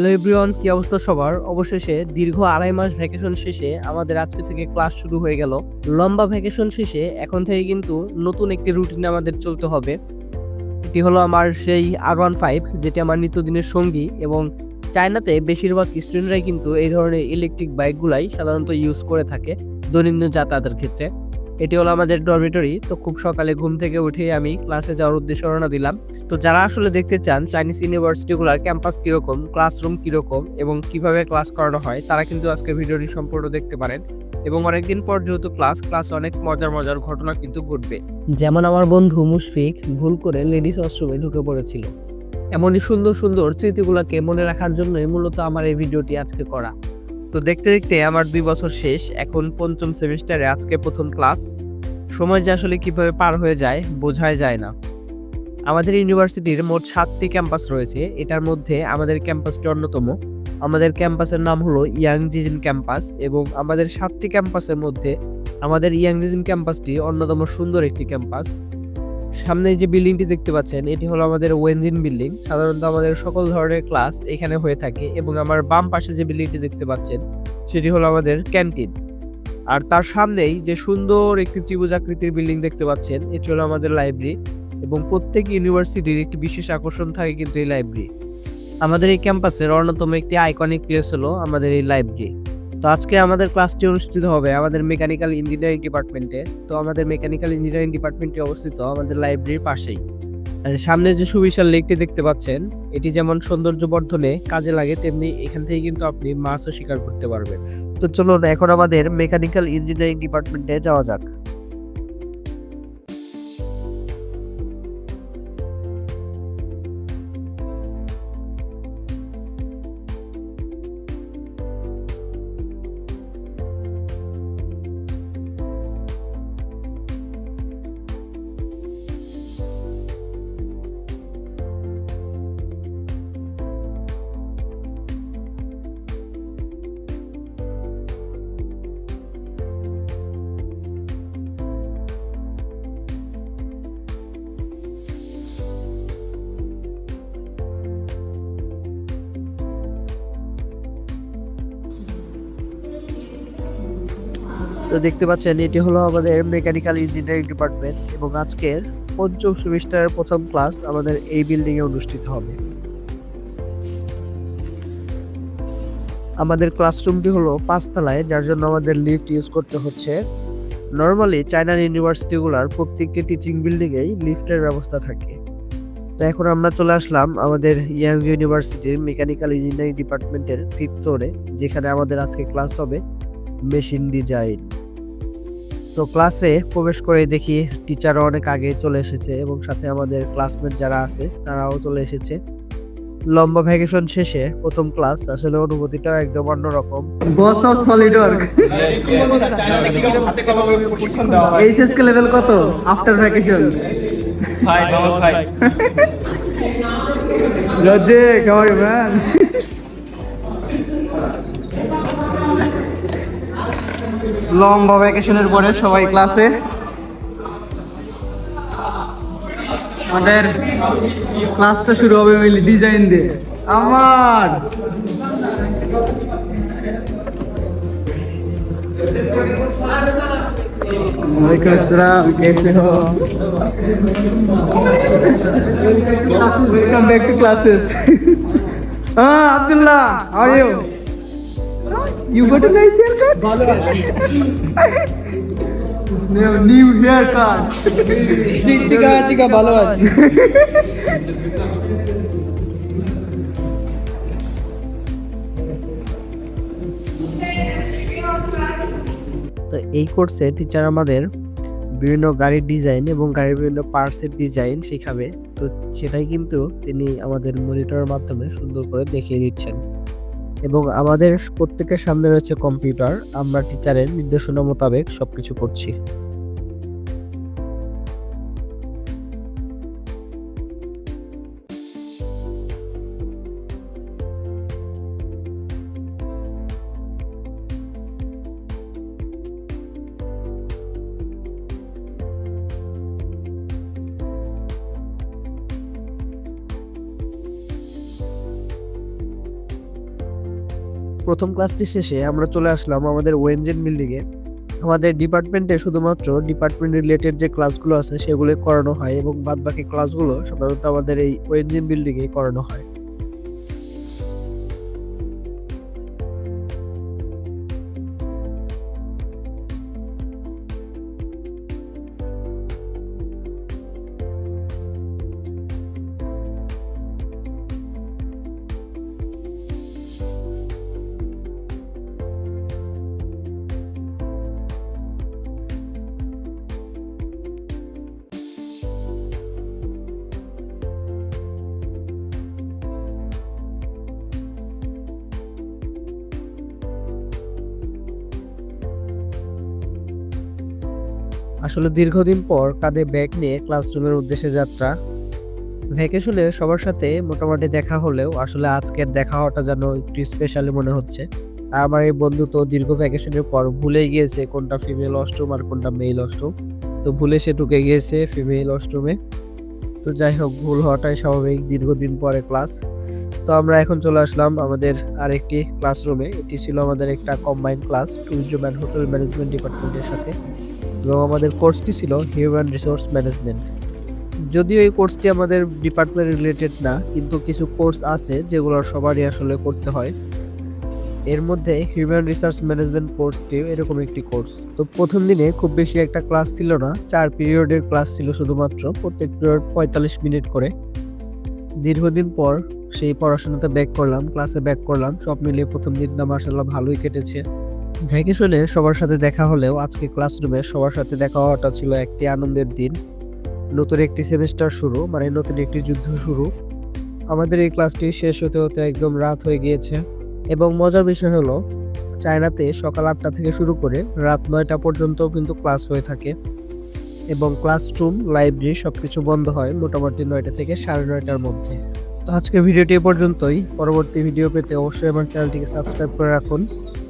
Hello everyone কি অবস্থা সবার? অবশেষে দীর্ঘ আড়াই মাস ভ্যাকেশন শেষে আমাদের আজকে থেকে ক্লাস শুরু হয়ে গেল। লম্বা ভ্যাকেশন শেষে এখন থেকে কিন্তু নতুন একটি রুটিন আমাদের চলতে হবে। এটি হলো আমার সেই আর ওয়ান ফাইভ যেটি আমার নিত্যদিনের সঙ্গী এবং চায়নাতে বেশিরভাগ স্টুডেন্টরাই কিন্তু এই ধরনের ইলেকট্রিক বাইকগুলাই সাধারণত ইউজ করে থাকে দৈনন্দিন যাতায়াতের ক্ষেত্রে। এটি হলো আমাদের ডরমিটরি তো খুব সকালে ঘুম থেকে উঠে আমি ক্লাসে যাওয়ার উদ্দেশ্যে রওনা দিলাম। তো যারা আসলে দেখতে চান চাইনিজ ইউনিভার্সিটিগুলোর ক্যাম্পাস কীরকম ক্লাসরুম কীরকম এবং কীভাবে ক্লাস করানো হয়, তারা কিন্তু আজকে ভিডিওটি সম্পূর্ণ দেখতে পারেন। এবং অনেকদিন পর যেহেতু ক্লাস ক্লাস অনেক মজার মজার ঘটনা কিন্তু ঘটবে। যেমন আমার বন্ধু মুশফিক ভুল করে লেডিস ওয়াশরুমে ঢুকে পড়েছিল। এমনই সুন্দর সুন্দর স্মৃতিগুলোকে মনে রাখার জন্যই মূলত আমার এই ভিডিওটি আজকে করা। তো দেখতে দেখতে আমার দুই বছর শেষ, এখন পঞ্চম সেমিস্টারে আজকে প্রথম ক্লাস। সময় যে আসলে কীভাবে পার হয়ে যায়, বোঝাই যায় না। আমাদের ইউনিভার্সিটির মোট সাতটি ক্যাম্পাস রয়েছে, এটার মধ্যে আমাদের ক্যাম্পাসটি অন্যতম। আমাদের ক্যাম্পাসের নাম হলো ইয়াং জিজিন ক্যাম্পাস এবং আমাদের সাতটি ক্যাম্পাসের মধ্যে আমাদের ইয়াং জিজিন ক্যাম্পাসটি অন্যতম সুন্দর একটি ক্যাম্পাস। সামনে যে বিল্ডিংটি দেখতে পাচ্ছেন, এটি হলো আমাদের ওয়েনজিন বিল্ডিং। সাধারণত আমাদের সকল ধরনের ক্লাস এখানে হয়ে থাকে এবং আমার বাম পাশে যে বিল্ডিংটি দেখতে পাচ্ছেন, সেটি হলো আমাদের ক্যান্টিন। আর তার সামনেই যে সুন্দর একটি ত্রিভুজ আকৃতির বিল্ডিং দেখতে পাচ্ছেন, এটি হলো আমাদের লাইব্রেরি এবং প্রত্যেক ইউনিভার্সিটির একটি বিশেষ আকর্ষণ থাকে কিন্তু এই লাইব্রেরি। আমাদের এই ক্যাম্পাসের অন্যতম একটি আইকনিক প্লেস হলো আমাদের এই লাইব্রেরি। তো আজকে আমাদের ক্লাসটি অনুষ্ঠিত হবে আমাদের মেকানিক্যাল ইঞ্জিনিয়ারিং ডিপার্টমেন্টে। তো আমাদের মেকানিক্যাল ইঞ্জিনিয়ারিং ডিপার্টমেন্টটি অবস্থিত আমাদের লাইব্রেরির পাশেই। আর সামনে যে সুবিশাল লেকটি দেখতে পাচ্ছেন, এটি যেমন সৌন্দর্য বর্ধনে কাজে লাগে, তেমনি এখান থেকে কিন্তু আপনি মাছও শিকার করতে পারবেন। তো চলুন এখন আমাদের মেকানিক্যাল ইঞ্জিনিয়ারিং ডিপার্টমেন্টে যাওয়া যাক। তো দেখতে পাচ্ছেন, এটি হলো আমাদের মেকানিক্যাল ইঞ্জিনিয়ারিং ডিপার্টমেন্ট এবং আজকের পঞ্চম সেমিস্টারের প্রথম ক্লাস আমাদের এই বিল্ডিং এ অনুষ্ঠিত হবে। আমাদের ক্লাসরুমটি হলো পাঁচতলায়, যার জন্য আমাদের লিফট ইউজ করতে হচ্ছে। নর্মালি চায়নার ইউনিভার্সিটিগুলোর প্রত্যেকটি টিচিং বিল্ডিংয়েই লিফটের ব্যবস্থা থাকে। তো এখন আমরা চলে আসলাম আমাদের ইয়াং ইউনিভার্সিটির মেকানিক্যাল ইঞ্জিনিয়ারিং ডিপার্টমেন্টের ফিফথ ফ্লোরে যেখানে আমাদের আজকে ক্লাস হবে। Machine design. তো ক্লাসে প্রবেশ করে দেখি টিচারও অনেক আগে চলে এসেছে এবং সাথে আমাদের ক্লাসমেট যারা আছে তারাও চলে এসেছে। লম্বা ভ্যাকেশন শেষে প্রথম ক্লাস আসলে অনুভূতিটাও একদম অন্যরকম। Boss of solid work HS K level কত? আফটার ভ্যাকেশন ম্যান লম্বা ভ্যাকেশনের পরে সবাই ক্লাসে আমাদের ক্লাসটা শুরু হবে মিলি ডিজাইন দিয়ে। আমার Abdullah are you You got a nice haircut? ভালো আছি। নিউ হেয়ার কাট চিকা চিকা ভালো আছি। তো এই কোর্সে টিচার আমাদের বিভিন্ন গাড়ির ডিজাইন এবং গাড়ির বিভিন্ন পার্টসের ডিজাইন শেখাবে। তো সেটাই কিন্তু তিনি আমাদের মনিটরের মাধ্যমে সুন্দর করে দেখিয়ে দিচ্ছেন। এবং আমাদের প্রত্যেকের সামনে রয়েছে কম্পিউটার। আমরা টিচারের নির্দেশনা মোতাবেক সবকিছু করছি। প্রথম ক্লাসটি শেষে আমরা চলে আসলাম আমাদের ওয়েনজেন বিল্ডিংয়ে আমাদের ডিপার্টমেন্টে শুধুমাত্র ডিপার্টমেন্ট রিলেটেড যে ক্লাসগুলো আছে সেগুলো করানো হয় এবং বাদবাকি ক্লাসগুলো সাধারণত আমাদের এই ওয়েনজেন বিল্ডিংয়ে করানো হয়। আসলে দীর্ঘদিন পর কাঁধে ব্যাগ নিয়ে ক্লাসরুমের উদ্দেশ্যে যাত্রা। ভ্যাকেশনে সবার সাথে মোটামুটি দেখা হলেও আসলে আজকের দেখা হওয়াটা যেন একটু স্পেশালি মনে হচ্ছে। আমার এই বন্ধু তো দীর্ঘ ভ্যাকেশনের পর ভুলে গিয়েছে কোনটা ফিমেল অষ্টম আর কোনটা মেল অষ্টম। তো ভুলে সে ঢুকে গিয়েছে ফিমেল অষ্টমে। তো যাই হোক, ভুল হওয়াটাই স্বাভাবিক দীর্ঘদিন পরে ক্লাস তো আমরা এখন চলে আসলাম আমাদের আরেকটি ক্লাসরুমে এটি ছিল আমাদের একটা combined class tourism and hotel management ডিপার্টমেন্টের সাথে। এবং আমাদের কোর্সটি ছিল হিউম্যান রিসোর্স ম্যানেজমেন্ট যদিও এই কোর্সটি আমাদের ডিপার্টমেন্ট রিলেটেড না, কিন্তু কিছু কোর্স আছে যেগুলো সবারই আসলে করতে হয়। এর মধ্যে হিউম্যান রিসার্চ ম্যানেজমেন্ট কোর্সটি এরকম একটি কোর্স তো প্রথম দিনে খুব বেশি একটা ক্লাস ছিল না, চার পিরিয়ডের ক্লাস ছিল শুধুমাত্র, প্রত্যেক পিরিয়ড পঁয়তাল্লিশ মিনিট করে। দীর্ঘদিন পর সেই পড়াশোনাতে ব্যাক করলাম ক্লাসে ব্যাক করলাম, সব মিলিয়ে প্রথম দিনটা মার্শাল্লাহ ভালোই কেটেছে। ভ্যাকেশনে সবার সাথে দেখা হলেও আজকে ক্লাসরুমে সবার সাথে দেখা হওয়াটা ছিল একটি আনন্দের দিন। নতুন একটি সেমিস্টার শুরু মানে নতুন একটি যুদ্ধ শুরু। আমাদের এই ক্লাসটি শেষ হতে হতে একদম রাত হয়ে গিয়েছে এবং মজার বিষয় হলো, চায়নাতে সকাল আটটা থেকে শুরু করে রাত নয়টা পর্যন্ত কিন্তু ক্লাস হয়ে থাকে। এবং ক্লাসরুম, লাইব্রেরি সবকিছু বন্ধ হয় মোটামুটি নয়টা থেকে সাড়ে নয়টার মধ্যে। তো আজকে ভিডিওটি এ পর্যন্তই। পরবর্তী ভিডিও পেতে অবশ্যই আমার চ্যানেলটিকে সাবস্ক্রাইব করে রাখুন।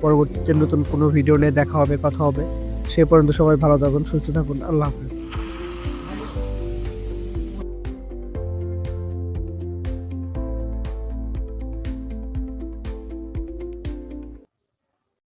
পরবর্তীতে নতুন কোনো ভিডিও নিয়ে দেখা হবে, কথা হবে। সে পর্যন্ত সবাই ভালো থাকুন, সুস্থ থাকুন। আল্লাহ হাফিজ।